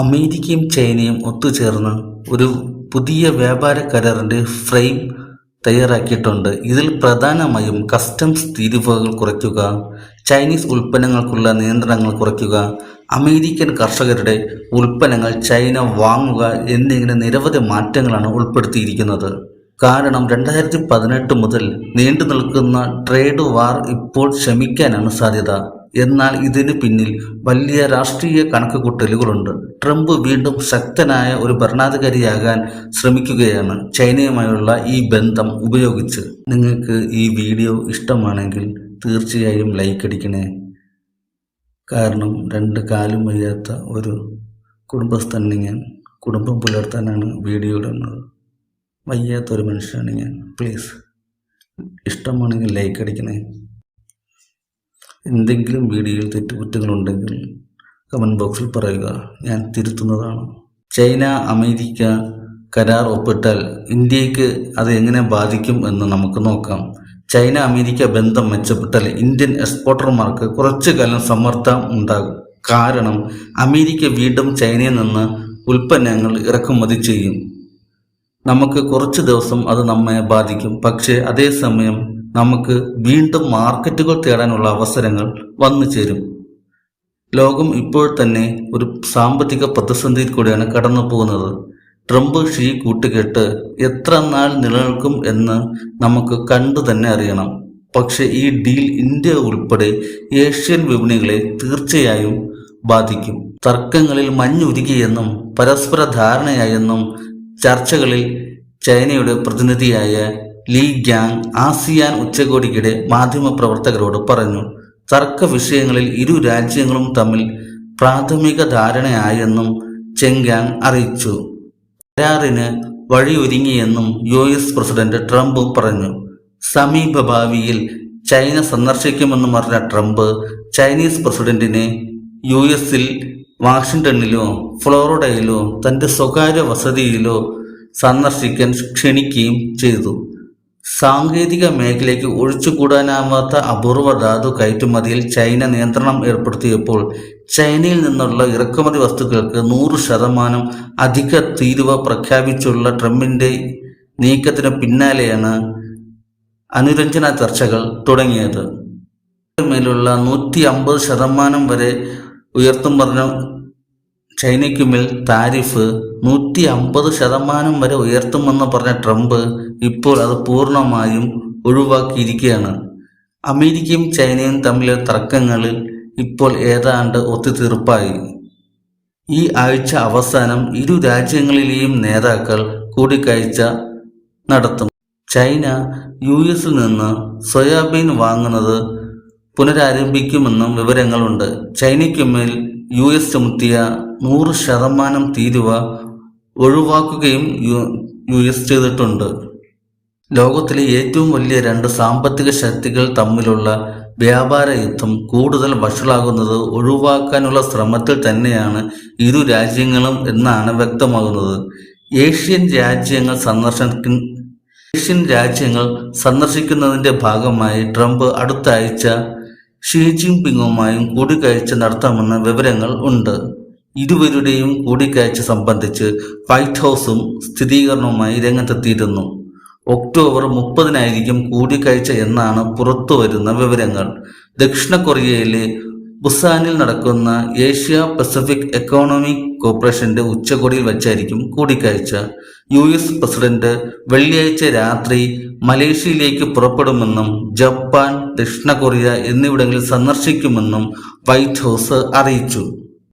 അമേരിക്കയും ചൈനയും ഒത്തുചേർന്ന് ഒരു പുതിയ വ്യാപാര കരാറിന്റെ ഫ്രെയിം തയ്യാറാക്കിയിട്ടുണ്ട്. ഇതിൽ പ്രധാനമായും കസ്റ്റംസ് തീരുവകൾ കുറയ്ക്കുക ചൈനീസ് ഉൽപ്പന്നങ്ങൾക്കുള്ള നിയന്ത്രണങ്ങൾ കുറയ്ക്കുക അമേരിക്കൻ കർഷകരുടെ ഉൽപ്പന്നങ്ങൾ ചൈന വാങ്ങുക എന്നിങ്ങനെ നിരവധി മാറ്റങ്ങളാണ് ഉൾപ്പെടുത്തിയിരിക്കുന്നത്. കാരണം രണ്ടായിരത്തി പതിനെട്ട് മുതൽ നീണ്ടു നിൽക്കുന്ന ട്രേഡ് വാർ ഇപ്പോൾ ശമിക്കാനാണ് സാധ്യത. എന്നാൽ ഇതിന് പിന്നിൽ വലിയ രാഷ്ട്രീയ കണക്കുകൂട്ടലുകളുണ്ട്. ട്രംപ് വീണ്ടും ശക്തനായ ഒരു ഭരണാധികാരിയാകാൻ ശ്രമിക്കുകയാണ്. ചൈനയുമായുള്ള ഈ ബന്ധം ഉപയോഗിച്ച്. നിങ്ങൾക്ക് ഈ വീഡിയോ ഇഷ്ടമാണെങ്കിൽ തീർച്ചയായും ലൈക്ക് അടിക്കണേ. കാരണം രണ്ട് കാലും വയ്യാത്ത ഒരു കുടുംബസ്ഥനെ ഞാൻ. കുടുംബം പുലർത്താനാണ് വീഡിയോ ഇടുന്നത്. വയ്യാത്തൊരു മനുഷ്യനാണ് ഞാൻ. പ്ലീസ് ഇഷ്ടമാണെങ്കിൽ ലൈക്ക് അടിക്കണേ. എന്തെങ്കിലും വീഡിയോയിൽ തെറ്റുകുറ്റങ്ങളുണ്ടെങ്കിൽ കമന്റ് ബോക്സിൽ പറയുക. ഞാൻ തിരുത്തുന്നതാണ്. ചൈന അമേരിക്ക കരാർ ഒപ്പിട്ടാൽ ഇന്ത്യയ്ക്ക് അത് എങ്ങനെ ബാധിക്കും എന്ന് നമുക്ക് നോക്കാം. ചൈന അമേരിക്ക ബന്ധം മെച്ചപ്പെട്ടാൽ ഇന്ത്യൻ എക്സ്പോർട്ടർമാർക്ക് കുറച്ചു കാലം സമ്മർദ്ദം ഉണ്ടാകും. കാരണം അമേരിക്ക വീണ്ടും ചൈനയിൽ നിന്ന് ഉൽപ്പന്നങ്ങൾ ഇറക്കുമതി ചെയ്യും. നമുക്ക് കുറച്ച് ദിവസം അത് നമ്മെ ബാധിക്കും. പക്ഷേ അതേസമയം നമുക്ക് വീണ്ടും മാർക്കറ്റുകൾ തേടാനുള്ള അവസരങ്ങൾ വന്നു ചേരും. ലോകം ഇപ്പോൾ തന്നെ ഒരു സാമ്പത്തിക പ്രതിസന്ധിയിൽ കൂടിയാണ് കടന്നു പോകുന്നത്. ട്രംപ് ഷീ കൂട്ടുകെട്ട് എത്ര നാൾ നിലനിൽക്കും എന്ന് നമുക്ക് കണ്ടു തന്നെ അറിയണം. പക്ഷേ ഈ ഡീൽ ഇന്ത്യ ഉൾപ്പെടെ ഏഷ്യൻ വിപണികളെ തീർച്ചയായും ബാധിക്കും. തർക്കങ്ങളിൽ മഞ്ഞുരുകിയെന്നും പരസ്പര ധാരണയായെന്നും ചർച്ചകളിൽ ചൈനയുടെ പ്രതിനിധിയായ ലീ ഗ്യാങ് ആസിയാൻ ഉച്ചകോടിക്കിടെ മാധ്യമപ്രവർത്തകരോട് പറഞ്ഞു തർക്ക വിഷയങ്ങളിൽ ഇരു രാജ്യങ്ങളും തമ്മിൽ പ്രാഥമിക ധാരണയായെന്നും ചെങ്യാങ് അറിയിച്ചു. കരാറിന് വഴിയൊരുങ്ങിയെന്നും യു എസ് പ്രസിഡന്റ് ട്രംപും പറഞ്ഞു. സമീപ ഭാവിയിൽ ചൈന സന്ദർശിക്കുമെന്ന് പറഞ്ഞ ട്രംപ് ചൈനീസ് പ്രസിഡന്റിനെ യു എസിൽ വാഷിംഗ്ടണിലോ ഫ്ലോറിഡയിലോ തന്റെ സ്വകാര്യ വസതിയിലോ സന്ദർശിക്കാൻ ക്ഷണിക്കുകയും ചെയ്തു. സാങ്കേതിക മേഖലയ്ക്ക് ഒഴിച്ചുകൂടാനാവാത്ത അപൂർവ ധാതു കയറ്റുമതിയിൽ ചൈന നിയന്ത്രണം ഏർപ്പെടുത്തിയപ്പോൾ ചൈനയിൽ നിന്നുള്ള ഇറക്കുമതി വസ്തുക്കൾക്ക് നൂറ് ശതമാനം അധിക തീരുവ പ്രഖ്യാപിച്ചുള്ള ട്രംപിന്റെ നീക്കത്തിന് പിന്നാലെയാണ് അനുരഞ്ജന ചർച്ചകൾ തുടങ്ങിയത്. മേലുള്ള നൂറ്റി അമ്പത് ശതമാനം വരെ ഉയർത്തും പറഞ്ഞ ചൈനയ്ക്കുമേൽ താരിഫ് നൂറ്റി അമ്പത് ശതമാനം വരെ ഉയർത്തുമെന്ന് പറഞ്ഞ ട്രംപ് ഇപ്പോൾ അത് പൂർണമായും ഒഴിവാക്കിയിരിക്കുകയാണ്. അമേരിക്കയും ചൈനയും തമ്മിലെ തർക്കങ്ങളിൽ ഇപ്പോൾ ഏതാണ്ട് ഒത്തുതീർപ്പായി. ഈ ആഴ്ച അവസാനം ഇരു രാജ്യങ്ങളിലെയും നേതാക്കൾ കൂടിക്കാഴ്ച നടത്തും. ചൈന യു എസിൽ നിന്ന് സോയാബീൻ വാങ്ങുന്നത് പുനരാരംഭിക്കുമെന്നും വിവരങ്ങളുണ്ട്. ചൈനയ്ക്കുമേൽ യു എസ് ചുമത്തിയ നൂറ് ശതമാനം തീരുവ ഒഴിവാക്കുകയും യു എസ് ചെയ്തിട്ടുണ്ട്. ലോകത്തിലെ ഏറ്റവും വലിയ രണ്ട് സാമ്പത്തിക ശക്തികൾ തമ്മിലുള്ള വ്യാപാര യുദ്ധം കൂടുതൽ വഷളാകുന്നത് ഒഴിവാക്കാനുള്ള ശ്രമത്തിൽ തന്നെയാണ് ഇരു രാജ്യങ്ങളും എന്നാണ് വ്യക്തമാകുന്നത്. ഏഷ്യൻ രാജ്യങ്ങൾ സന്ദർശന ഏഷ്യൻ രാജ്യങ്ങൾ സന്ദർശിക്കുന്നതിന്റെ ഭാഗമായി ട്രംപ് അടുത്ത ആഴ്ച ഷീ ജിൻപിങ്ങുമായും കൂടിക്കാഴ്ച നടത്താമെന്ന വിവരങ്ങൾ ഉണ്ട്. ഇരുവരുടെയും കൂടിക്കാഴ്ച സംബന്ധിച്ച് വൈറ്റ് ഹൗസും സ്ഥിരീകരണവുമായി രംഗത്തെത്തിയിരുന്നു. ഒക്ടോബർ മുപ്പതിനായിരിക്കും കൂടിക്കാഴ്ച എന്നാണ് പുറത്തുവരുന്ന വിവരങ്ങൾ. ദക്ഷിണ കൊറിയയിലെ ബുസാനിൽ നടക്കുന്ന ഏഷ്യ പസഫിക് എക്കോണമിക് കോർപ്പറേഷന്റെ ഉച്ചകോടിയിൽ വച്ചായിരിക്കും കൂടിക്കാഴ്ച. യു എസ് പ്രസിഡന്റ് വെള്ളിയാഴ്ച രാത്രി മലേഷ്യയിലേക്ക് പുറപ്പെടുമെന്നും ജപ്പാൻ ദക്ഷിണ കൊറിയ എന്നിവിടങ്ങളിൽ സന്ദർശിക്കുമെന്നും വൈറ്റ് ഹൗസ് അറിയിച്ചു.